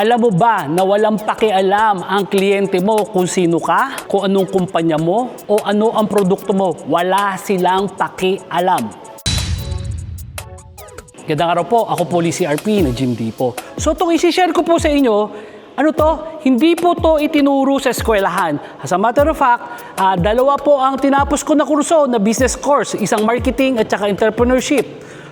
Alam mo ba na walang pakialam ang kliyente mo kung sino ka, kung anong kumpanya mo, o ano ang produkto mo? Wala silang pakialam. Gandang araw po, ako po si CRP na Jim Dipo. So itong isi-share ko po sa inyo, ano to, hindi po to itinuro sa eskwelahan. As a matter of fact, ah, dalawa po ang tinapos ko na kurso na business course, isang marketing at saka entrepreneurship.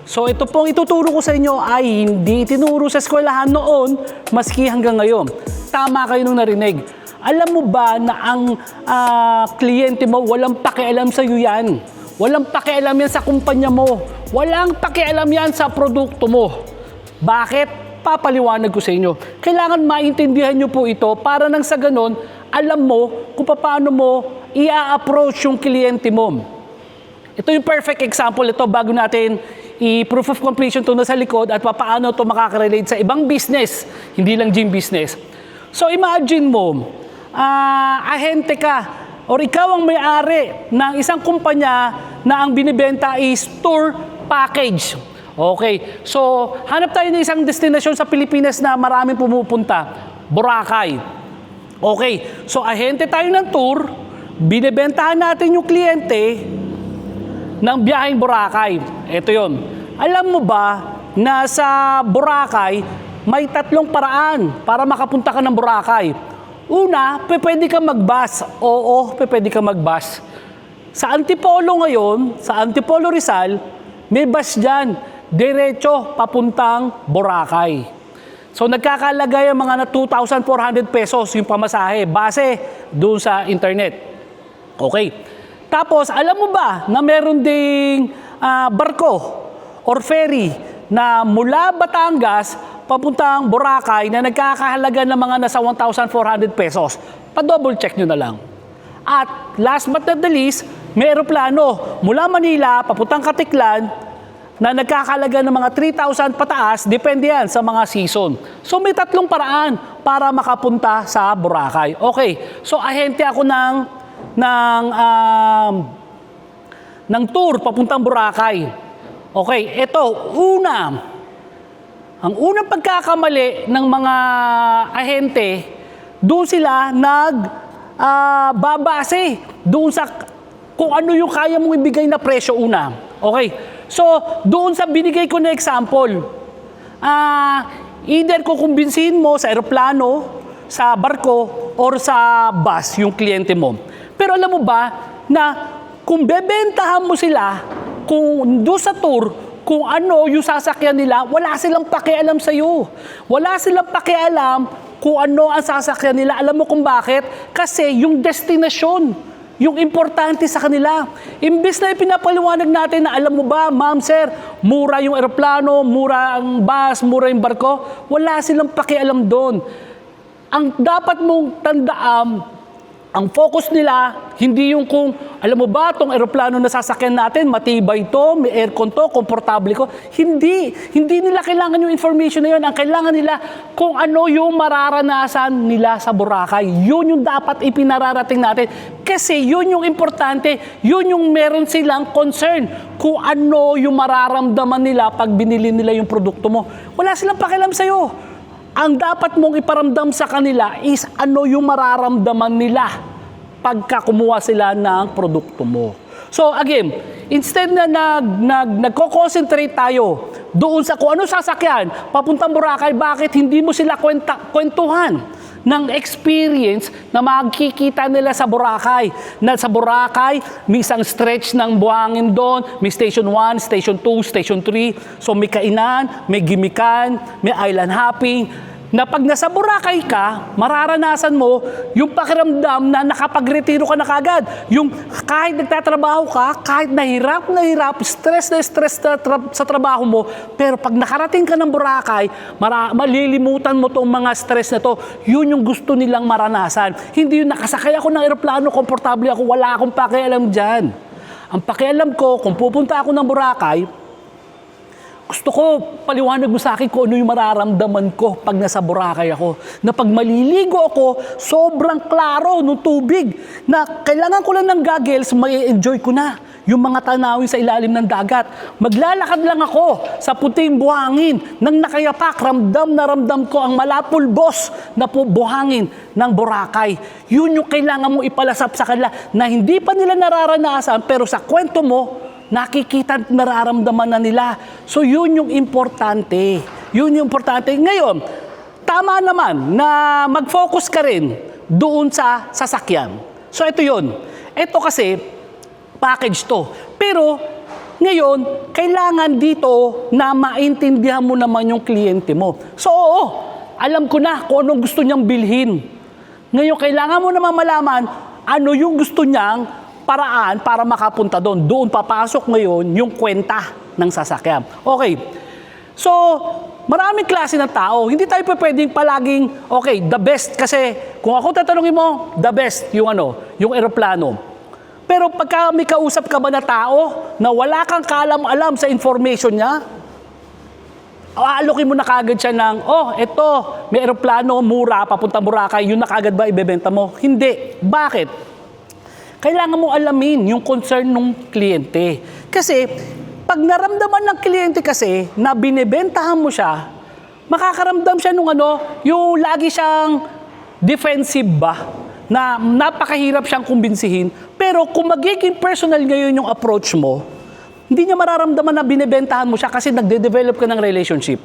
So ito pong ituturo ko sa inyo ay hindi itinuro sa eskwelahan noon, maski hanggang ngayon. Tama kayo nung narinig. Alam mo ba na ang ah, kliyente mo walang pakialam sa iyo yan? Walang pakialam yan sa kumpanya mo. Walang pakialam yan sa produkto mo. Bakit? Papaliwanag ko sa inyo. Kailangan maintindihan nyo po ito para nang sa ganon, alam mo kung paano mo i-approach yung kliyente mo. Ito yung perfect example ito bago natin i-proof of completion to na sa likod at paano to makaka-relate sa ibang business, hindi lang gym business. So imagine mo, ah, ahente ka or ikaw ang may-ari ng isang kumpanya na ang binibenta is tour package. Okay, so hanap tayo ng isang destinasyon sa Pilipinas na maraming pumupunta, Boracay. Okay, so ahente tayo ng tour, binibentahan natin yung kliyente, ng biyaheng Boracay. Ito yon. Alam mo ba na sa Boracay, may tatlong paraan para makapunta ka ng Boracay. Una, pwede ka mag-bus. Oo, pwede ka mag-bus. Sa Antipolo ngayon, sa Antipolo Rizal, may bus dyan. Diretso papuntang Boracay. So nagkakalagay ang mga na 2,400 pesos yung pamasahe base doon sa internet. Okay. Tapos, alam mo ba na meron ding ah, barko or ferry na mula Batangas papuntang Boracay na nagkakahalaga ng mga nasa 1,400 pesos? Pa-double check nyo na lang. At last but not the least, may eroplano mula Manila papuntang Katiklan na nagkakalaga ng mga 3,000 pataas, depende yan sa mga season. So may tatlong paraan para makapunta sa Boracay. Okay, so ahente ako ng, ng, um, ng tour papuntang Boracay. Okay, ito, una, ang unang pagkakamali ng mga ahente, doon sila nag ah, babase doon sa kung ano yung kaya mong ibigay na presyo una. Okay. So, doon sa binigay ko na example, ah, either kukumbinsihin mo sa eroplano, sa barko, or sa bus yung kliyente mo. Pero alam mo ba na kung bebentahan mo sila, kung doon sa tour, kung ano yung sasakyan nila, wala silang pakialam sa iyo. Wala silang pakialam kung ano ang sasakyan nila. Alam mo kung bakit? Kasi yung destinasyon, yung importante sa kanila. Imbes na ipinapaliwanag natin na alam mo ba, ma'am, sir, mura yung eroplano, mura ang bus, mura yung barko, wala silang pakialam doon. Ang dapat mong tandaan, ang focus nila, hindi yung kung, alam mo ba, itong eroplano na sasakyan natin, matibay to, may aircon to, komportable ko. Hindi. Hindi nila kailangan yung information na yun. Ang kailangan nila kung ano yung mararanasan nila sa Boracay. Yun yung dapat ipinararating natin. Kasi yun yung importante, yun yung meron silang concern. Kung ano yung mararamdaman nila pag binili nila yung produkto mo. Wala silang pakialam sa'yo. Ang dapat mong iparamdam sa kanila is ano yung mararamdaman nila pagka kumuha sila ng produkto mo. So again, instead na nag, nag, nagko-concentrate tayo doon sa kung ano sasakyan, papuntang Boracay, bakit hindi mo sila kwenta, kwentuhan ng experience na makikita nila sa Boracay. Na sa Boracay, may isang stretch ng buhangin doon, may station 1, station 2, station 3. So may kainan, may gimikan, may island hopping, na pag nasa Boracay ka, mararanasan mo yung pakiramdam na nakapagretiro ka na kagad. Yung kahit nagtatrabaho ka, kahit nahirap, nahirap, stress na stress na tra- sa trabaho mo, pero pag nakarating ka ng Boracay, mara- malilimutan mo tong mga stress na to. Yun yung gusto nilang maranasan. Hindi yung nakasakay ako ng eroplano, komportable ako, wala akong pakialam dyan. Ang pakialam ko, kung pupunta ako ng Boracay, Gusto ko paliwanag mo sa akin kung ano yung mararamdaman ko pag nasa Boracay ako. Na pag maliligo ako, sobrang klaro ng tubig. Na kailangan ko lang ng goggles, may enjoy ko na yung mga tanawin sa ilalim ng dagat. Maglalakad lang ako sa puting buhangin. Nang nakayapak, ramdam na ramdam ko ang malapulbos na po buhangin ng Boracay. Yun yung kailangan mo ipalasap sa kanila na hindi pa nila nararanasan pero sa kwento mo, nakikita at nararamdaman na nila. So yun yung importante. Yun yung importante. Ngayon, tama naman na mag-focus ka rin doon sa sasakyan. So ito yun. Ito kasi, package to. Pero ngayon, kailangan dito na maintindihan mo naman yung kliyente mo. So oo, alam ko na kung anong gusto niyang bilhin. Ngayon, kailangan mo naman malaman ano yung gusto niyang paraan para makapunta doon. Doon papasok ngayon yung kwenta ng sasakyan. Okay. So, maraming klase ng tao. Hindi tayo pa pwedeng palaging, okay, the best. Kasi kung ako tatanungin mo, the best yung ano, yung eroplano. Pero pagka may kausap ka ba na tao na wala kang kalam-alam sa information niya, aalokin mo na kagad siya ng, oh, eto, may eroplano, mura, papunta Boracay, yun na kagad ba ibebenta mo? Hindi. Bakit? Kailangan mo alamin yung concern ng kliyente. Kasi, pag naramdaman ng kliyente kasi na binibentahan mo siya, makakaramdam siya nung ano, yung lagi siyang defensive ba? Na napakahirap siyang kumbinsihin. Pero kung magiging personal ngayon yung approach mo, hindi niya mararamdaman na binibentahan mo siya kasi nagde-develop ka ng relationship.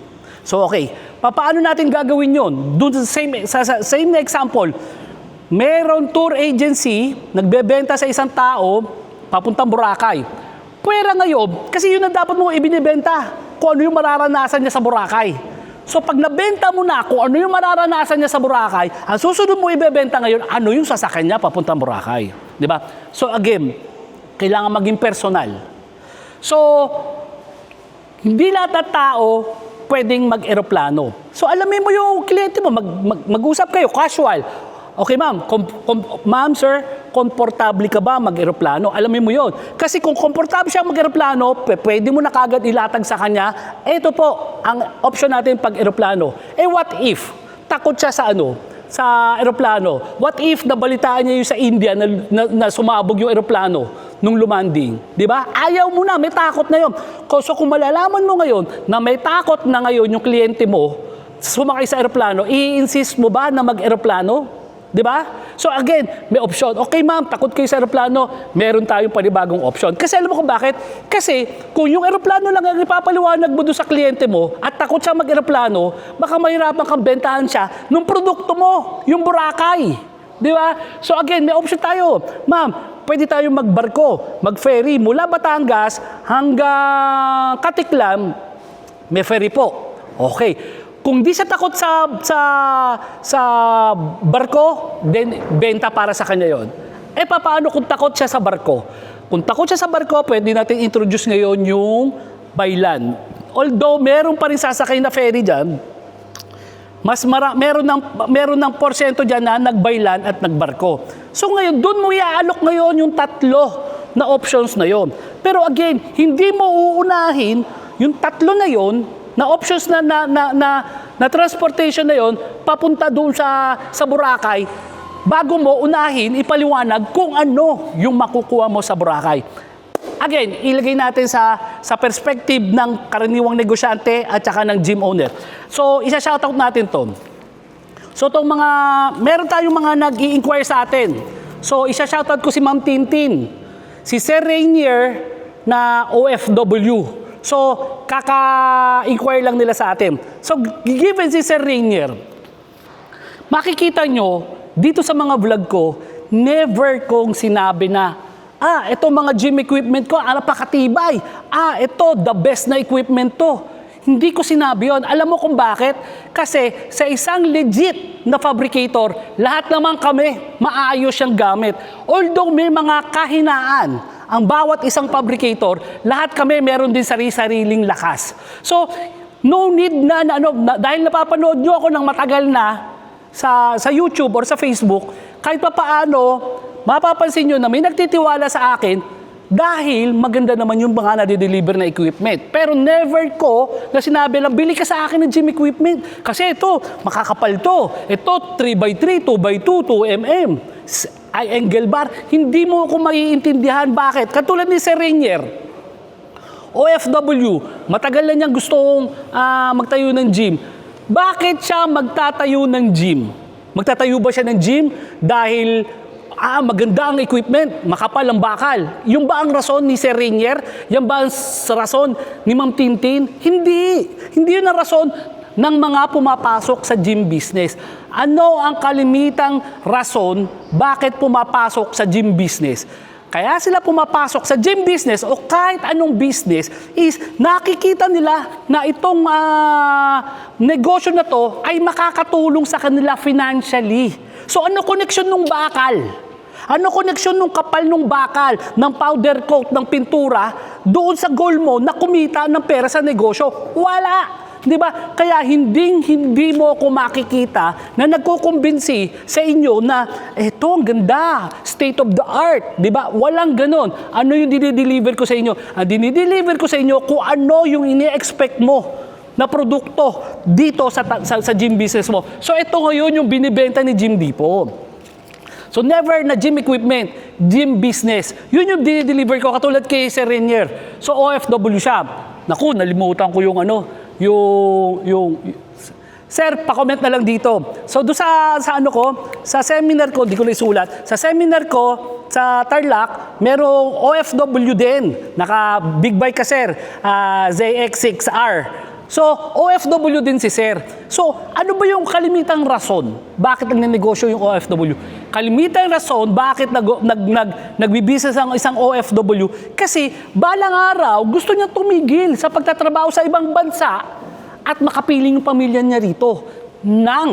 So okay, paano natin gagawin yon? Doon sa same, sa, sa same example, meron tour agency, nagbebenta sa isang tao, papuntang Boracay. Pwera ngayon, kasi yun ang dapat mo ibinibenta, kung ano yung mararanasan niya sa Boracay. So pag nabenta mo na kung ano yung mararanasan niya sa Boracay, ang susunod mo ibebenta ngayon, ano yung sasakyan niya papuntang Boracay. Di ba? So again, kailangan maging personal. So, hindi lahat ng tao pwedeng mag-eroplano. So, alamin mo yung kliyente mo, mag, mag, mag-usap kayo, casual. Okay, ma'am, kom, kom, ma'am, sir, komportable ka ba mag-eroplano? Alamin mo yon. Kasi kung komportable siya mag-eroplano, pwede mo na kagad ilatag sa kanya, ito po, ang option natin pag-eroplano. Eh, what if? Takot siya sa ano? Sa eroplano. What if nabalitaan niya yung sa India na, na, na sumabog yung eroplano? nung lumanding. Di ba? Ayaw mo na, may takot na yun. So kung malalaman mo ngayon na may takot na ngayon yung kliyente mo, sumakay sa eroplano, i-insist mo ba na mag-eroplano? Di ba? So again, may option. Okay ma'am, takot kayo sa eroplano, meron tayong panibagong option. Kasi alam mo kung bakit? Kasi kung yung eroplano lang ang ipapaliwanag mo doon sa kliyente mo at takot siya mag-eroplano, baka mahirapan kang bentahan siya nung produkto mo, yung Boracay. Di ba? So again, may option tayo. Ma'am, pwede tayo magbarko, mag-ferry mula Batangas hanggang Katiklan, may ferry po. Okay. Kung di siya takot sa sa sa barko, then benta para sa kanya 'yon. Eh paano kung takot siya sa barko? Kung takot siya sa barko, pwede natin introduce ngayon yung baylan. Although meron pa rin sasakay na ferry diyan, mas mara, meron ng meron ng porsyento diyan na nagbaylan at nagbarko. So ngayon doon mo iaalok ngayon yung tatlo na options na yon. Pero again, hindi mo uunahin yung tatlo na yon na options na na na, na, na transportation na yon papunta doon sa sa Boracay bago mo unahin ipaliwanag kung ano yung makukuha mo sa Boracay. Again, ilagay natin sa sa perspective ng karaniwang negosyante at saka ng gym owner. So, isa-shoutout natin 'to. So, itong mga, meron tayong mga nag inquire sa atin. So, isa-shoutout ko si Ma'am Tintin, si Sir Rainier na OFW. So, kaka-inquire lang nila sa atin. So, given si Sir Rainier, makikita nyo, dito sa mga vlog ko, never kong sinabi na, ah, ito mga gym equipment ko, ah, napakatibay. Ah, ito, the best na equipment to. Hindi ko sinabi yon. Alam mo kung bakit? Kasi sa isang legit na fabricator, lahat naman kami maayos siyang gamit. Although may mga kahinaan, ang bawat isang fabricator, lahat kami meron din sarili-sariling lakas. So, no need na, na ano, na, dahil napapanood nyo ako ng matagal na sa, sa YouTube or sa Facebook, kahit pa paano, mapapansin nyo na may nagtitiwala sa akin Dahil maganda naman yung mga nade-deliver na equipment. Pero never ko na sinabi lang, bili ka sa akin ng gym equipment. Kasi ito, makakapal to. Ito, 3x3, 2x2, 2mm. S- Ay, angle bar. Hindi mo ko maiintindihan bakit. Katulad ni Sir Rainier, OFW, matagal na niyang gustong ah, magtayo ng gym. Bakit siya magtatayo ng gym? Magtatayo ba siya ng gym dahil ah, maganda ang equipment, makapal ang bakal? Yung ba ang rason ni Sir Rainier? Yan ba ang rason ni Ma'am Tintin? Hindi. Hindi yun ang rason ng mga pumapasok sa gym business. Ano ang kalimitang rason bakit pumapasok sa gym business? Kaya sila pumapasok sa gym business o kahit anong business is nakikita nila na itong ah, negosyo na to ay makakatulong sa kanila financially. So ano connection nung bakal? Ano connection nung kapal nung bakal, ng powder coat, ng pintura, doon sa goal mo na kumita ng pera sa negosyo? Wala! Di ba? Kaya hindi hindi mo ako makikita na nagkukumbinsi sa inyo na eto ang ganda, state of the art, di ba? Walang ganon. Ano yung dinideliver ko sa inyo? Ang dinideliver ko sa inyo kung ano yung ini-expect mo na produkto dito sa, sa, sa gym business mo. So ito ngayon yung binibenta ni Jim Dipo. So never na gym equipment, gym business. Yun yung dinideliver ko katulad kay Sir Renier. So OFW siya. Naku, nalimutan ko yung ano, yung, yung, Sir, pa-comment na lang dito. So do sa, sa ano ko, sa seminar ko, di ko na isulat, sa seminar ko, sa Tarlac, merong OFW din. Naka big bike ka, sir. ah, ZX6R. So, OFW din si Sir. So, ano ba yung kalimitang rason? Bakit nagnenegosyo yung OFW? Kalimitang rason, bakit nag, nag, nag, nagbibusiness ang isang OFW? Kasi, balang araw, gusto niya tumigil sa pagtatrabaho sa ibang bansa at makapiling yung pamilya niya rito ng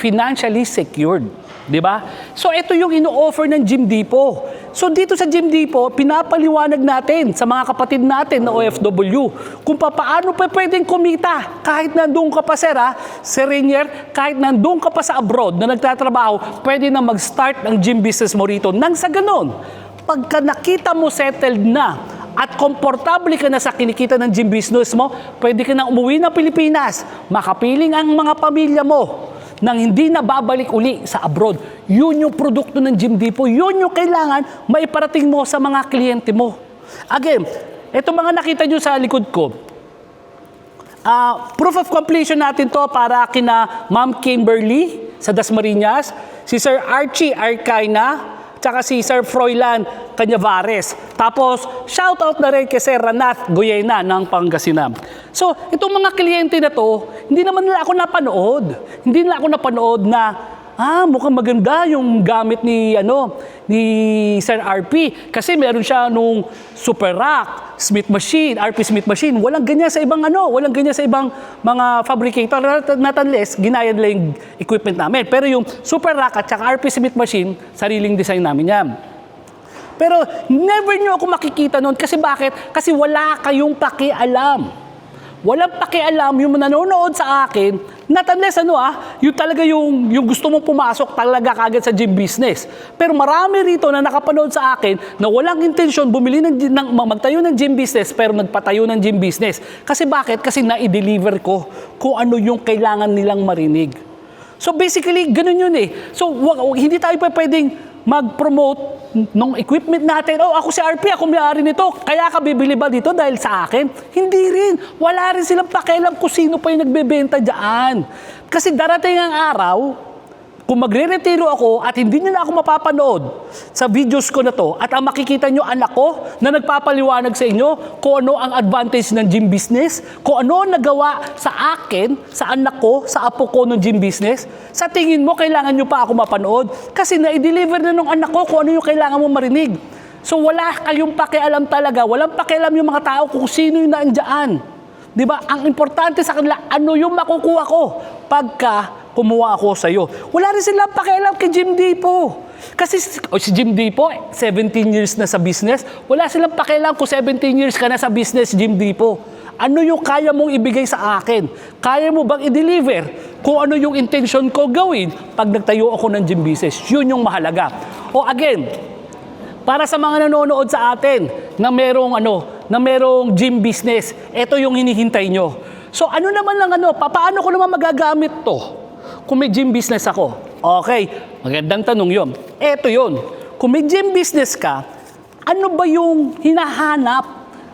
financially secured. Di ba? So ito yung ino-offer ng Gym Depot. So dito sa Gym Depot, pinapaliwanag natin sa mga kapatid natin na OFW kung paano pa pwedeng kumita kahit nandun ka pa sir ha, Sir Rainier, kahit nandun ka pa sa abroad na nagtatrabaho, pwede na mag-start ng gym business mo rito. Nang sa ganon, pagka nakita mo settled na at komportable ka na sa kinikita ng gym business mo, pwede ka na umuwi ng Pilipinas, makapiling ang mga pamilya mo nang hindi na babalik uli sa abroad. Yun yung produkto ng Gym Depot. Yun yung kailangan maiparating mo sa mga kliyente mo. Again, ito mga nakita nyo sa likod ko, Ah, proof of completion natin to para kina Ma'am Kimberly sa Dasmariñas, si Sir Archie Arcaina, tsaka si Sir Froilan Cañavares. Tapos, shoutout na rin kay Sir Ranath Guyena ng Pangasinan. So, itong mga kliyente na to, hindi naman nila ako napanood. Hindi nila ako napanood na Ah, mukhang maganda yung gamit ni ano ni Sir RP kasi meron siya nung Super Rack, Smith machine, RP Smith machine. Walang ganyan sa ibang ano, walang ganyan sa ibang mga fabricator not, unless ginaya nila yung equipment namin. Pero yung Super Rack at saka RP Smith machine, sariling design namin yan. Pero never nyo ako makikita noon kasi bakit? Kasi wala kayong pakialam. Walang pakialam yung nanonood sa akin, not unless ano ah, yung talaga yung, yung gusto mong pumasok talaga kagad sa gym business. Pero marami rito na nakapanood sa akin na walang intensyon bumili ng, ng magtayo ng gym business pero nagpatayo ng gym business. Kasi bakit? Kasi na-deliver ko kung ano yung kailangan nilang marinig. So basically, ganun yun eh. So wag, wag- hindi tayo pa pwedeng mag-promote ng equipment natin. Oh, ako si RP, ako may-ari nito. Kaya ka bibili ba dito dahil sa akin? Hindi rin. Wala rin silang pakialam kung sino pa yung nagbebenta dyan. Kasi darating ang araw, kung magre-retiro ako at hindi nyo na ako mapapanood sa videos ko na to at ang makikita nyo anak ko na nagpapaliwanag sa inyo kung ano ang advantage ng gym business, kung ano ang nagawa sa akin, sa anak ko, sa apo ko ng gym business, sa tingin mo kailangan nyo pa ako mapanood kasi na-deliver na ng anak ko kung ano yung kailangan mo marinig. So wala kayong pakialam talaga, walang pakialam yung mga tao kung sino yung naandyan. Di ba? Ang importante sa kanila, ano yung makukuha ko pagka kumuha ako sa iyo. Wala rin silang pakialam kay Jim Depot. Kasi si- o si Jim Depot, 17 years na sa business. Wala silang pakialam kung 17 years ka na sa business, Jim Depot. Ano yung kaya mong ibigay sa akin? Kaya mo bang i-deliver? Kung ano yung intention ko gawin pag nagtayo ako ng gym business. Yun yung mahalaga. O again, Para sa mga nanonood sa atin na merong ano, na merong gym business, ito yung hinihintay nyo. So ano naman lang ano, pa- paano ko naman magagamit to kung may gym business ako? Okay, magandang tanong yon. Ito yon. Kung may gym business ka, ano ba yung hinahanap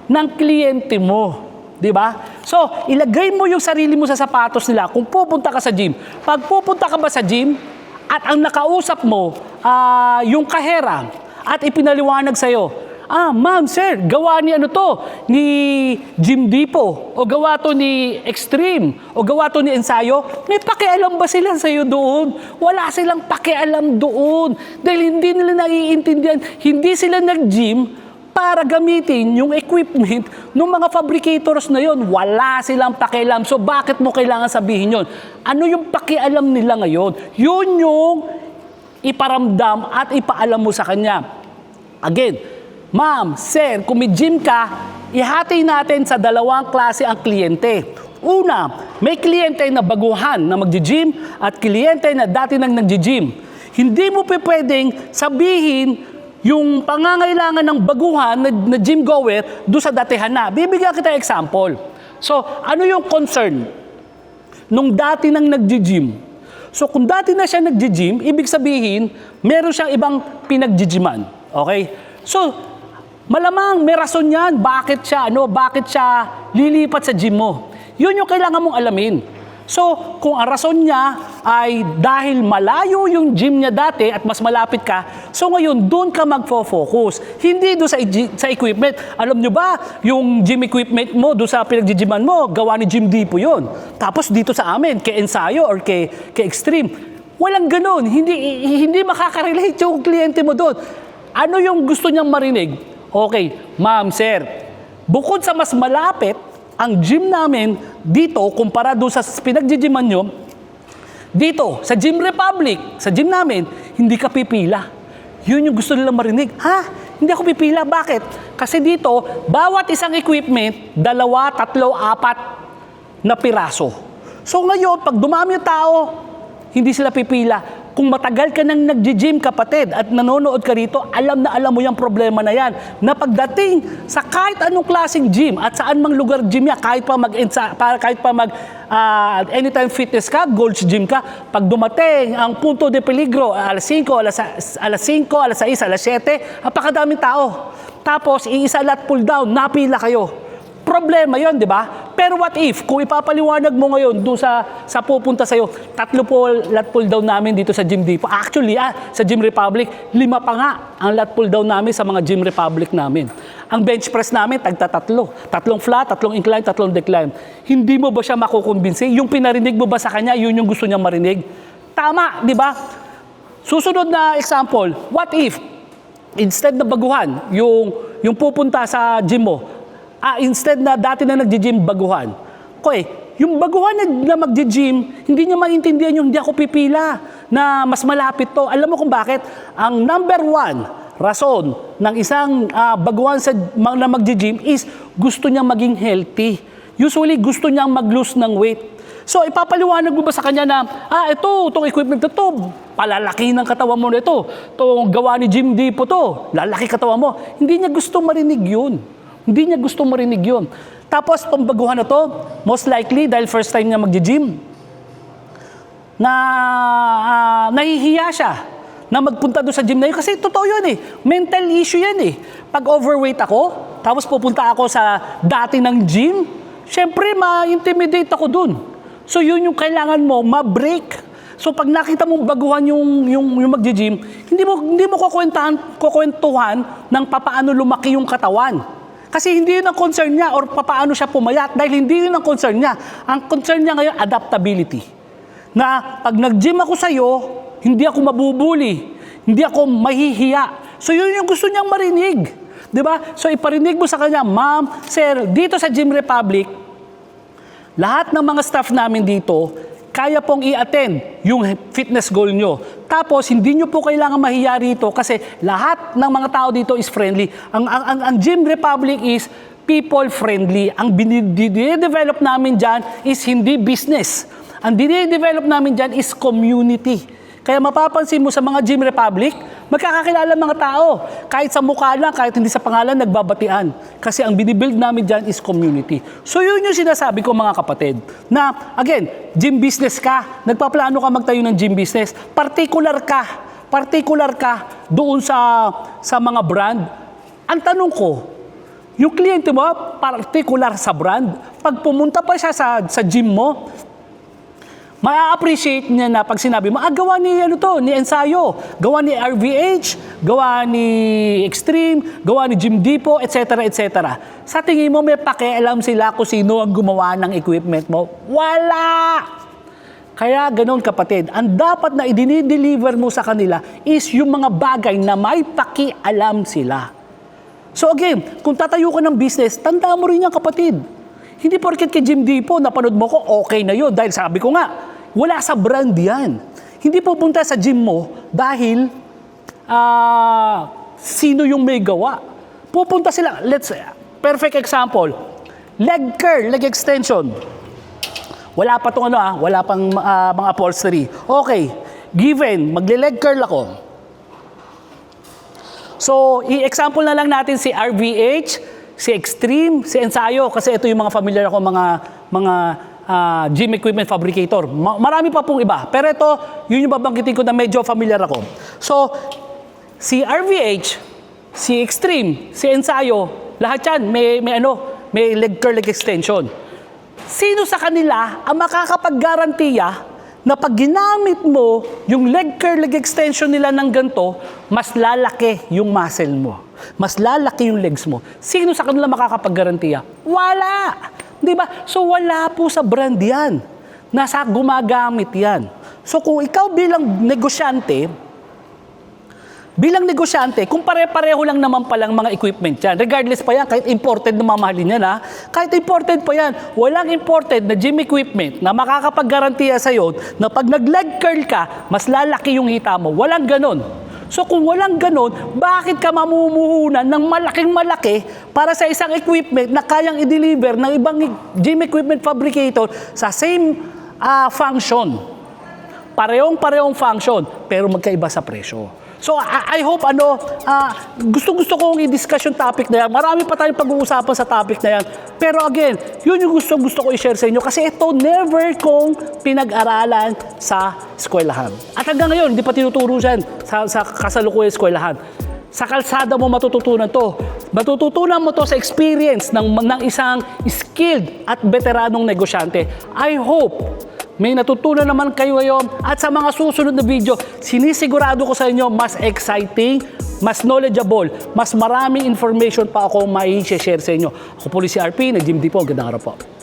ng kliyente mo? Di ba? So, ilagay mo yung sarili mo sa sapatos nila kung pupunta ka sa gym. Pag pupunta ka ba sa gym at ang nakausap mo, ah, yung kahera at ipinaliwanag sa'yo, Ah, ma'am, sir, gawa ni ano to, ni Jim Dipo, o gawa to ni Extreme, o gawa to ni Ensayo, may pakialam ba sila sa'yo doon? Wala silang pakialam doon. Dahil hindi nila naiintindihan, hindi sila nag-gym para gamitin yung equipment ng mga fabricators na yon. Wala silang pakialam. So bakit mo kailangan sabihin yon? Ano yung pakialam nila ngayon? Yun yung iparamdam at ipaalam mo sa kanya. Again, ma'am, sir, kung may gym ka, ihati natin sa dalawang klase ang kliyente. Una, may kliyente na baguhan na magji-gym at kliyente na dati nang nagji-gym. Hindi mo pwedeng sabihin yung pangangailangan ng baguhan na, na gym goer do sa datihan na. Bibigyan kita example. So, ano yung concern nung dati nang nagji-gym? So kung dati na siya nagji-gym, ibig sabihin, meron siyang ibang pinagjijiman. Okay? So, malamang may rason yan. Bakit siya, ano, bakit siya lilipat sa gym mo? Yun yung kailangan mong alamin. So, kung ang rason niya ay dahil malayo yung gym niya dati at mas malapit ka, so ngayon doon ka magfo-focus. Hindi doon sa, sa equipment. Alam nyo ba, yung gym equipment mo doon sa pinagjijiman mo, gawa ni Gym Depot yun. Tapos dito sa amin, kay Ensayo or kay, kay Extreme, walang ganun. Hindi, hindi makaka-relate yung kliyente mo doon. Ano yung gusto niyang marinig? Okay, ma'am, sir, bukod sa mas malapit, ang gym namin dito, kumpara doon sa pinagjijiman nyo, dito, sa Gym Republic, sa gym namin, hindi ka pipila. Yun yung gusto nilang marinig. Ha? Hindi ako pipila. Bakit? Kasi dito, bawat isang equipment, dalawa, tatlo, apat na piraso. So ngayon, pag dumami yung tao, hindi sila pipila. Kung matagal ka nang nagji-gym kapatid at nanonood ka rito, alam na alam mo yung problema na yan. Na pagdating sa kahit anong klaseng gym at saan mang lugar gym yan, kahit pa mag kahit pa mag ah, anytime fitness ka, Gold's Gym ka, pag dumating ang punto de peligro, alas 5, alas, alas 5, alas 6, alas 7, napakadaming tao. Tapos, iisa lat pull down, napila kayo problema yon, di ba? Pero what if, kung ipapaliwanag mo ngayon doon sa, sa pupunta sa'yo, tatlo po lat pull down namin dito sa Gym Depot. Actually, ah, sa Gym Republic, lima pa nga ang lat pull down namin sa mga Gym Republic namin. Ang bench press namin, tagta tatlo. Tatlong flat, tatlong incline, tatlong decline. Hindi mo ba siya makukumbinsi? Yung pinarinig mo ba sa kanya, yun yung gusto niyang marinig? Tama, di ba? Susunod na example, what if, instead na baguhan, yung, yung pupunta sa gym mo, ah, instead na dati na nagji-gym, baguhan. Okay, yung baguhan na, na magji-gym, hindi niya maintindihan yung hindi ako pipila na mas malapit to. Alam mo kung bakit? Ang number one rason ng isang ah, baguhan sa, na magji-gym is gusto niya maging healthy. Usually, gusto niyang mag-lose ng weight. So, ipapaliwanag mo ba sa kanya na, ah, ito, itong equipment na to, palalaki ng katawan mo na ito. Itong gawa ni Jim Depot to, lalaki katawan mo. Hindi niya gusto marinig yun. Hindi niya gusto marinig yun. Tapos, itong baguhan na to, most likely, dahil first time niya mag-gym, na ah, nahihiya siya na magpunta doon sa gym na yun. Kasi totoo yun eh. Mental issue yan eh. Pag overweight ako, tapos pupunta ako sa dati ng gym, syempre ma-intimidate ako doon. So yun yung kailangan mo, ma-break. So pag nakita mong baguhan yung, yung, yung magji-gym, hindi mo, hindi mo kukwentahan, kukwentuhan ng papaano lumaki yung katawan. Kasi hindi yun ang concern niya or papaano siya pumayat dahil hindi yun ang concern niya. Ang concern niya ngayon, adaptability. Na pag nag-gym ako sa'yo, hindi ako mabubuli. Hindi ako mahihiya. So yun yung gusto niyang marinig. ba? So iparinig mo sa kanya, Ma'am, Sir, dito sa Gym Republic, lahat ng mga staff namin dito, kaya pong i-attend yung fitness goal nyo. Tapos, hindi nyo po kailangan mahiya rito kasi lahat ng mga tao dito is friendly. Ang, ang, ang, ang Gym Republic is people-friendly. Ang binidevelop namin dyan is hindi business. Ang binidevelop namin dyan is community. Kaya mapapansin mo sa mga Gym Republic, Magkakakilala mga tao. Kahit sa mukha lang, kahit hindi sa pangalan, nagbabatian. Kasi ang binibuild namin dyan is community. So yun yung sinasabi ko mga kapatid. Na, again, gym business ka, nagpaplano ka magtayo ng gym business, particular ka, particular ka doon sa, sa mga brand. Ang tanong ko, yung kliyente mo, particular sa brand, pag pumunta pa siya sa, sa gym mo, ma-appreciate niya na pag sinabi mo, ah, gawa ni ano to, ni Ensayo, gawa ni RVH, gawa ni Extreme, gawa ni Jim Depot, etc. etc. Sa tingin mo, may pakialam sila kung sino ang gumawa ng equipment mo? Wala! Kaya ganun kapatid, ang dapat na idinideliver mo sa kanila is yung mga bagay na may pakialam sila. So again, kung tatayo ka ng business, tandaan mo rin yan kapatid. Hindi porket kay Jim Depot, napanood mo ko, okay na yun. Dahil sabi ko nga, wala sa brand yan. Hindi pupunta sa gym mo dahil ah, sino yung may gawa. Pupunta sila, let's, perfect example, leg curl, leg extension. Wala pa tong ano ah, wala pang ah, mga upholstery. Okay, given, magle-leg curl ako. So, i-example na lang natin si RVH, si Extreme, si Ensayo, kasi ito yung mga familiar ako, mga, mga ah, gym equipment fabricator. Ma- marami pa pong iba. Pero ito, yun yung babanggitin ko na medyo familiar ako. So, si RVH, si Extreme, si Ensayo, lahat yan may, may ano, may leg curl leg extension. Sino sa kanila ang makakapag-garantiya na pag ginamit mo yung leg curl, leg extension nila ng ganito, mas lalaki yung muscle mo. Mas lalaki yung legs mo. Sino sa kanila makakapag-garantiya? Wala! Di ba? So wala po sa brand yan. Nasa gumagamit yan. So kung ikaw bilang negosyante, bilang negosyante, kung pare-pareho lang naman palang mga equipment yan, regardless pa yan, kahit imported na mamahalin yan ha, kahit imported pa yan, walang imported na gym equipment na makakapag-garantiya sa'yo na pag nag-leg curl ka, mas lalaki yung hita mo. Walang ganon. So kung walang ganon, bakit ka mamumuhunan ng malaking malaki para sa isang equipment na kayang i-deliver ng ibang gym equipment fabricator sa same ah, function? Parehong-parehong function, pero magkaiba sa presyo. So, I, I hope, ano, ah, gusto-gusto kong i-discuss topic na yan. Marami pa tayong pag-uusapan sa topic na yan. Pero again, yun yung gusto-gusto ko i-share sa inyo kasi ito never kong pinag-aralan sa eskwelahan. At hanggang ngayon, hindi pa tinuturo dyan sa, sa kasalukuyang eskwelahan. Sa kalsada mo matututunan to. Matututunan mo to sa experience ng, ng isang skilled at veteranong negosyante. I hope may natutunan naman kayo ngayon at sa mga susunod na video, sinisigurado ko sa inyo mas exciting, mas knowledgeable, mas maraming information pa ako mai-share sa inyo. Ako po si RP, nag-Jim Dipo. Gandang araw po.